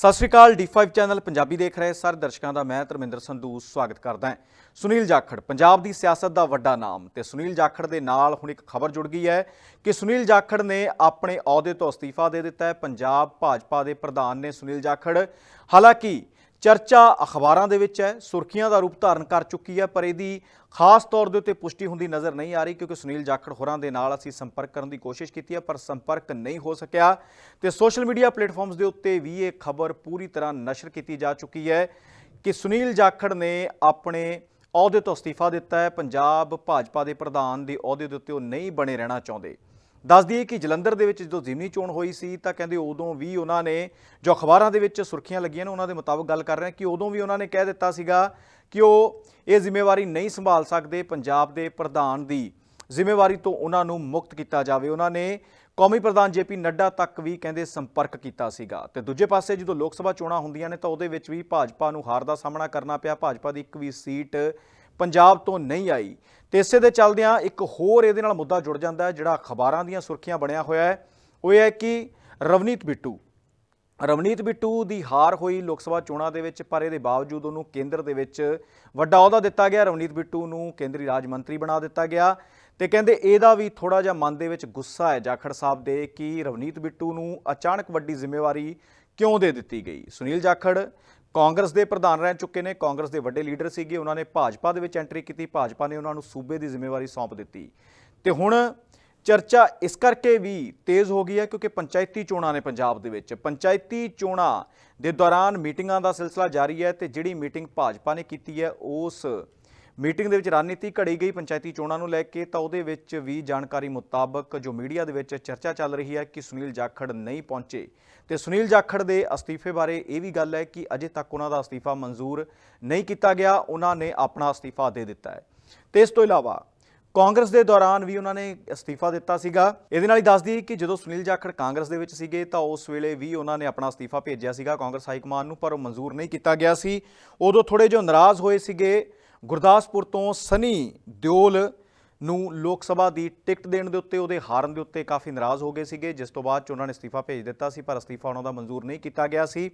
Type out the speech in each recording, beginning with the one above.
ਸਤਿ ਸ਼੍ਰੀ ਅਕਾਲ D5 channel Punjabi ਦੇਖ ਰਹੇ ਸਾਰੇ ਦਰਸ਼ਕਾਂ ਦਾ, ਮੈਂ ਧਰਮਿੰਦਰ ਸੰਧੂ ਸਵਾਗਤ ਕਰਦਾ ਹਾਂ। ਸੁਨੀਲ ਜਾਖੜ, ਪੰਜਾਬ ਦੀ ਸਿਆਸਤ ਦਾ ਵੱਡਾ ਨਾਮ। ਤੇ ਸੁਨੀਲ ਜਾਖੜ ਦੇ ਨਾਲ ਹੁਣ ਇੱਕ ਖਬਰ ਜੁੜ ਗਈ ਹੈ ਕਿ ਸੁਨੀਲ ਜਾਖੜ ਨੇ ਆਪਣੇ ਅਹੁਦੇ ਤੋਂ ਅਸਤੀਫਾ ਦੇ ਦਿੱਤਾ ਹੈ। ਪੰਜਾਬ ਭਾਜਪਾ ਦੇ ਪ੍ਰਧਾਨ ਨੇ ਸੁਨੀਲ ਜਾਖੜ। ਹਾਲਾਂਕਿ ਚਰਚਾ ਅਖਬਾਰਾਂ ਦੇ ਵਿੱਚ ਹੈ, ਸੁਰਖੀਆਂ ਦਾ ਰੂਪ ਧਾਰਨ ਕਰ ਚੁੱਕੀ ਹੈ, ਪਰ ਇਹਦੀ ਖਾਸ ਤੌਰ ਦੇ ਉੱਤੇ ਪੁਸ਼ਟੀ ਹੁੰਦੀ ਨਜ਼ਰ ਨਹੀਂ ਆ ਰਹੀ ਕਿਉਂਕਿ ਸੁਨੀਲ ਜਾਖੜ ਹੋਰਾਂ ਦੇ ਨਾਲ ਅਸੀਂ ਸੰਪਰਕ ਕਰਨ ਦੀ ਕੋਸ਼ਿਸ਼ ਕੀਤੀ ਹੈ, ਪਰ ਸੰਪਰਕ ਨਹੀਂ ਹੋ ਸਕਿਆ। ਤੇ ਸੋਸ਼ਲ ਮੀਡੀਆ ਪਲੇਟਫਾਰਮਸ ਦੇ ਉੱਤੇ ਵੀ ਇਹ ਖਬਰ ਪੂਰੀ ਤਰ੍ਹਾਂ ਨਸ਼ਰ ਕੀਤੀ ਜਾ ਚੁੱਕੀ ਹੈ ਕਿ ਸੁਨੀਲ ਜਾਖੜ ਨੇ ਆਪਣੇ ਅਹੁਦੇ ਤੋਂ ਅਸਤੀਫਾ ਦਿੱਤਾ ਹੈ। ਪੰਜਾਬ ਭਾਜਪਾ ਦੇ ਪ੍ਰਧਾਨ ਦੇ ਅਹੁਦੇ ਦੇ ਉੱਤੇ ਉਹ ਨਹੀਂ ਬਣੇ ਰਹਿਣਾ ਚਾਹੁੰਦੇ। ਦੱਸ ਦਈਏ ਕਿ ਜਲੰਧਰ ਦੇ ਵਿੱਚ ਜਦੋਂ ਜ਼ਿਮਨੀ ਚੋਣ ਹੋਈ ਸੀ ਤਾਂ ਕਹਿੰਦੇ ਉਦੋਂ ਵੀ ਉਹਨਾਂ ਨੇ, ਜੋ ਅਖਬਾਰਾਂ ਦੇ ਵਿੱਚ ਸੁਰਖੀਆਂ ਲੱਗੀਆਂ ਨੇ, ਉਹਨਾਂ ਦੇ ਮੁਤਾਬਕ ਗੱਲ ਕਰ ਰਹੇ ਹਾਂ ਕਿ ਉਦੋਂ ਵੀ ਉਹਨਾਂ ਨੇ ਕਹਿ ਦਿੱਤਾ ਸੀਗਾ ਕਿ ਉਹ ਇਹ ਜ਼ਿੰਮੇਵਾਰੀ ਨਹੀਂ ਸੰਭਾਲ ਸਕਦੇ ਪੰਜਾਬ ਦੇ ਪ੍ਰਧਾਨ ਦੀ। ਜ਼ਿੰਮੇਵਾਰੀ ਤੋਂ ਉਹਨਾਂ ਨੂੰ ਮੁਕਤ ਕੀਤਾ ਜਾਵੇ। ਉਹਨਾਂ ਨੇ ਕੌਮੀ ਪ੍ਰਧਾਨ ਜੇਪੀ ਨੱਡਾ ਤੱਕ ਵੀ ਕਹਿੰਦੇ ਸੰਪਰਕ ਕੀਤਾ ਸੀਗਾ। ਤੇ ਦੂਜੇ ਪਾਸੇ ਜਦੋਂ ਲੋਕ ਸਭਾ ਚੋਣਾਂ ਹੁੰਦੀਆਂ ਨੇ ਤਾਂ ਉਹਦੇ ਵਿੱਚ ਵੀ ਭਾਜਪਾ ਨੂੰ ਹਾਰ ਦਾ ਸਾਹਮਣਾ ਕਰਨਾ ਪਿਆ। ਭਾਜਪਾ ਦੀ ਇੱਕ ਵੀ ਸੀਟ ਪੰਜਾਬ ਤੋਂ ਨਹੀਂ ਆਈ। ਤੇ ਇਸੇ ਦੇ ਚੱਲਦਿਆਂ ਇੱਕ ਹੋਰ ਇਹਦੇ ਨਾਲ ਮੁੱਦਾ ਜੁੜ ਜਾਂਦਾ ਹੈ, ਜਿਹੜਾ ਅਖਬਾਰਾਂ ਦੀਆਂ ਸੁਰਖੀਆਂ ਬਣਿਆ ਹੋਇਆ ਹੈ। ਉਹ ਇਹ ਹੈ ਕਿ ਰਵਨੀਤ ਬਿੱਟੂ। ਰਵਨੀਤ ਬਿੱਟੂ ਦੀ ਹਾਰ ਹੋਈ ਲੋਕ ਸਭਾ ਚੋਣਾਂ ਦੇ ਵਿੱਚ, ਪਰ ਇਹਦੇ ਬਾਵਜੂਦ ਉਹਨੂੰ ਕੇਂਦਰ ਦੇ ਵਿੱਚ ਵੱਡਾ ਅਹੁਦਾ ਦਿੱਤਾ ਗਿਆ। ਰਵਨੀਤ ਬਿੱਟੂ ਨੂੰ ਕੇਂਦਰੀ ਰਾਜ ਮੰਤਰੀ ਬਣਾ ਦਿੱਤਾ ਗਿਆ। ਤੇ ਕਹਿੰਦੇ ਇਹਦਾ ਵੀ ਥੋੜਾ ਜਿਹਾ ਮਨ ਦੇ ਵਿੱਚ ਗੁੱਸਾ ਹੈ ਜਾਖੜ ਸਾਹਿਬ ਦੇ ਕਿ ਰਵਨੀਤ ਬਿੱਟੂ ਨੂੰ ਅਚਾਨਕ ਵੱਡੀ ਜ਼ਿੰਮੇਵਾਰੀ ਕਿਉਂ ਦੇ ਦਿੱਤੀ ਗਈ? ਸੁਨੀਲ ਜਾਖੜ ਕਾਂਗਰਸ ਦੇ ਪ੍ਰਧਾਨ ਰਹਿ ਚੁੱਕੇ ਨੇ, ਕਾਂਗਰਸ ਦੇ ਵੱਡੇ ਲੀਡਰ ਸੀਗੇ, ਉਹਨਾਂ ਨੇ ਭਾਜਪਾ ਦੇ ਵਿੱਚ ਐਂਟਰੀ ਕੀਤੀ, ਭਾਜਪਾ ਨੇ ਉਹਨਾਂ ਨੂੰ ਸੂਬੇ ਦੀ ਜ਼ਿੰਮੇਵਾਰੀ ਸੌਂਪ ਦਿੱਤੀ। ਤੇ ਹੁਣ ਚਰਚਾ ਇਸ ਕਰਕੇ ਵੀ ਤੇਜ਼ ਹੋ ਗਈ ਹੈ ਕਿਉਂਕਿ ਪੰਚਾਇਤੀ ਚੋਣਾਂ ਨੇ ਪੰਜਾਬ ਦੇ ਵਿੱਚ। ਪੰਚਾਇਤੀ ਚੋਣਾਂ ਦੇ ਦੌਰਾਨ ਮੀਟਿੰਗਾਂ ਦਾ ਸਿਲਸਿਲਾ ਜਾਰੀ ਹੈ ਤੇ ਜਿਹੜੀ ਮੀਟਿੰਗ ਭਾਜਪਾ ਨੇ ਕੀਤੀ ਹੈ, ਉਸ ਮੀਟਿੰਗ ਦੇ ਵਿੱਚ ਰਣਨੀਤੀ ਘੜੀ ਗਈ ਪੰਚਾਇਤੀ ਚੋਣਾਂ ਨੂੰ ਲੈ ਕੇ, ਤਾਂ ਉਹਦੇ ਵਿੱਚ ਵੀ ਜਾਣਕਾਰੀ ਮੁਤਾਬਕ ਜੋ ਮੀਡੀਆ ਦੇ ਵਿੱਚ ਚਰਚਾ ਚੱਲ ਰਹੀ ਹੈ ਕਿ ਸੁਨੀਲ ਜਾਖੜ ਨਹੀਂ ਪਹੁੰਚੇ। ਤੇ ਸੁਨੀਲ ਜਾਖੜ ਦੇ ਅਸਤੀਫੇ ਬਾਰੇ ਇਹ ਵੀ ਗੱਲ ਹੈ ਕਿ ਅਜੇ ਤੱਕ ਉਹਨਾਂ ਦਾ ਅਸਤੀਫਾ ਮਨਜ਼ੂਰ ਨਹੀਂ ਕੀਤਾ ਗਿਆ, ਉਹਨਾਂ ਨੇ ਆਪਣਾ ਅਸਤੀਫਾ ਦੇ ਦਿੱਤਾ ਹੈ। ਤੇ ਇਸ ਤੋਂ ਇਲਾਵਾ ਕਾਂਗਰਸ ਦੇ ਦੌਰਾਨ ਵੀ ਉਹਨਾਂ ਨੇ ਅਸਤੀਫਾ ਦਿੱਤਾ ਸੀਗਾ। ਇਹਦੇ ਨਾਲ ਹੀ ਦੱਸ ਦਈਏ ਕਿ ਜਦੋਂ ਸੁਨੀਲ ਜਾਖੜ ਕਾਂਗਰਸ ਦੇ ਵਿੱਚ ਸੀਗੇ, ਤਾਂ ਉਸ ਵੇਲੇ ਵੀ ਉਹਨਾਂ ਨੇ ਆਪਣਾ ਅਸਤੀਫਾ ਭੇਜਿਆ ਸੀਗਾ ਕਾਂਗਰਸ ਹਾਈ ਕਮਾਨ ਨੂੰ, ਪਰ ਉਹ ਮਨਜ਼ੂਰ ਨਹੀਂ ਕੀਤਾ ਗਿਆ ਸੀ। ਉਦੋਂ ਥੋੜੇ ਜਿਹਾ ਨਾਰਾਜ਼ ਹੋਏ ਸੀਗੇ। ਗੁਰਦਾਸਪੁਰ ਤੋਂ ਸਨੀ ਦਿਓਲ ਨੂੰ ਲੋਕ ਸਭਾ ਦੀ ਟਿਕਟ ਦੇਣ ਦੇ ਉੱਤੇ, ਉਹਦੇ ਹਾਰਨ ਦੇ ਉੱਤੇ ਕਾਫੀ ਨਾਰਾਜ਼ ਹੋ ਗਏ ਸੀਗੇ, ਜਿਸ ਤੋਂ ਬਾਅਦ ਚ ਉਹਨਾਂ ਨੇ ਅਸਤੀਫਾ ਭੇਜ ਦਿੱਤਾ ਸੀ, ਪਰ ਅਸਤੀਫਾ ਉਹਨਾਂ ਦਾ ਮਨਜ਼ੂਰ ਨਹੀਂ ਕੀਤਾ ਗਿਆ ਸੀ।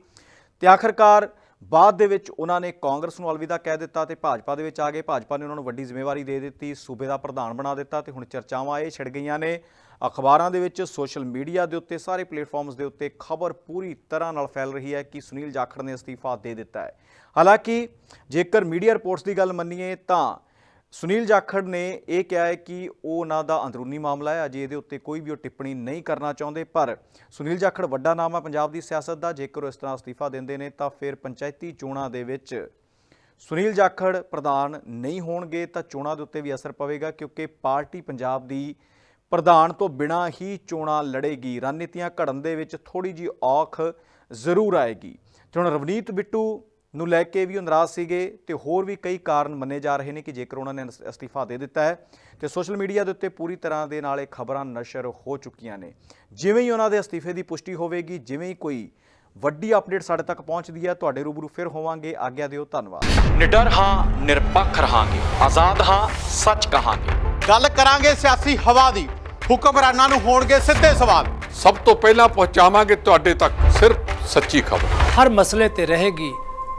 ਤੇ ਆਖਰਕਾਰ ਬਾਅਦ ਦੇ ਵਿੱਚ ਉਹਨਾਂ ਨੇ ਕਾਂਗਰਸ ਨੂੰ ਅਲਵਿਦਾ ਕਹਿ ਦਿੱਤਾ ਤੇ ਭਾਜਪਾ ਦੇ ਵਿੱਚ ਆ ਗਏ। ਭਾਜਪਾ ਨੇ ਉਹਨਾਂ ਨੂੰ ਵੱਡੀ ਜ਼ਿੰਮੇਵਾਰੀ ਦੇ ਦਿੱਤੀ, ਸੂਬੇ ਦਾ ਪ੍ਰਧਾਨ ਬਣਾ ਦਿੱਤਾ ਤੇ ਹੁਣ ਚਰਚਾਵਾਂ ਇਹ ਛਿੜ ਗਈਆਂ ਨੇ। ਅਖਬਾਰਾਂ ਦੇ ਵਿੱਚ, ਸੋਸ਼ਲ ਮੀਡੀਆ ਦੇ ਉੱਤੇ, ਸਾਰੇ ਪਲੇਟਫਾਰਮਸ ਦੇ ਉੱਤੇ ਖਬਰ ਪੂਰੀ ਤਰ੍ਹਾਂ ਨਾਲ ਫੈਲ ਰਹੀ ਹੈ ਕਿ ਸੁਨੀਲ ਜਾਖੜ ਨੇ ਅਸਤੀਫਾ ਦੇ ਦਿੱਤਾ ਹੈ। ਹਾਲਾਂਕਿ ਜੇਕਰ ਮੀਡੀਆ ਰਿਪੋਰਟਸ ਦੀ ਗੱਲ ਮੰਨੀਏ ਤਾਂ ਸੁਨੀਲ ਜਾਖੜ ਨੇ ਇਹ ਕਿਹਾ ਹੈ ਕਿ ਉਹ ਉਹਨਾਂ ਦਾ ਅੰਦਰੂਨੀ ਮਾਮਲਾ ਹੈ, ਅਜੇ ਇਹਦੇ ਉੱਤੇ ਕੋਈ ਵੀ ਉਹ ਟਿੱਪਣੀ ਨਹੀਂ ਕਰਨਾ ਚਾਹੁੰਦੇ, ਪਰ ਸੁਨੀਲ ਜਾਖੜ ਵੱਡਾ ਨਾਮ ਹੈ ਪੰਜਾਬ ਦੀ ਸਿਆਸਤ ਦਾ, ਜੇਕਰ ਉਹ ਇਸ ਤਰ੍ਹਾਂ ਅਸਤੀਫਾ ਦਿੰਦੇ ਨੇ ਤਾਂ ਫਿਰ ਪੰਚਾਇਤੀ ਚੋਣਾਂ ਦੇ ਵਿੱਚ ਸੁਨੀਲ ਜਾਖੜ ਪ੍ਰਧਾਨ ਨਹੀਂ ਹੋਣਗੇ, ਤਾਂ ਚੋਣਾਂ ਦੇ ਉੱਤੇ ਵੀ ਅਸਰ ਪਵੇਗਾ, ਕਿਉਂਕਿ ਪਾਰਟੀ ਪੰਜਾਬ ਦੀ ਪ੍ਰਧਾਨ ਤੋਂ ਬਿਨਾਂ ਹੀ ਚੋਣਾਂ ਲੜੇਗੀ। ਰਣਨੀਤੀਆਂ ਘੜਨ ਦੇ ਵਿੱਚ ਥੋੜੀ ਜੀ ਔਖ ਜ਼ਰੂਰ ਆਏਗੀ। ਤੇ ਹੁਣ ਰਵਨੀਤ ਬਿੱਟੂ ਨੂੰ ਲੈ ਕੇ ਵੀ ਉਹ ਨਾਰਾਜ਼ ਸੀਗੇ ਤੇ ਹੋਰ ਵੀ ਕਈ ਕਾਰਨ ਮੰਨੇ ਜਾ ਰਹੇ ਨੇ ਕਿ ਜੇਕਰ ਉਹਨਾਂ ਨੇ ਅਸ- ਅਸਤੀਫਾ ਦੇ ਦਿੱਤਾ ਹੈ ਤੇ ਸੋਸ਼ਲ ਮੀਡੀਆ ਦੇ ਉੱਤੇ ਪੂਰੀ ਤਰ੍ਹਾਂ ਦੇ ਨਾਲ ਇਹ ਖਬਰਾਂ ਨਸ਼ਰ ਹੋ ਚੁੱਕੀਆਂ ਨੇ। ਜਿਵੇਂ ਹੀ ਉਹਨਾਂ ਦੇ ਅਸਤੀਫੇ ਦੀ ਪੁਸ਼ਟੀ ਹੋਵੇਗੀ ਜਿਵੇਂ ਹੀ ਕੋਈ ਵੱਡੀ ਅਪਡੇਟ ਸਾਡੇ ਤੱਕ ਪਹੁੰਚਦੀ ਹੈ ਤੁਹਾਡੇ ਰੂਬਰੂ ਫਿਰ ਹੋਵਾਂਗੇ। ਆਗਿਆ ਦਿਓ ਧੰਨਵਾਦ। ਨਿਡਰ ਹਾਂ ਨਿਰਪੱਖ ਰਹਾਂਗੇ। ਆਜ਼ਾਦ ਹਾਂ ਸੱਚ ਕਹਾਂਗੇ। ਗੱਲ ਕਰਾਂਗੇ ਸਿਆਸੀ ਹਵਾ ਦੀ। ਹੁਕਮਰਾਨਾਂ ਨੂੰ ਹੋਣਗੇ ਸਿੱਧੇ ਸਵਾਲ। ਸਭ ਤੋਂ ਪਹਿਲਾਂ ਪਹੁੰਚਾਵਾਂਗੇ ਤੁਹਾਡੇ ਤੱਕ ਸਿਰਫ ਸੱਚੀ ਖਬਰ। ਹਰ ਮਸਲੇ ਤੇ ਰਹੇਗੀ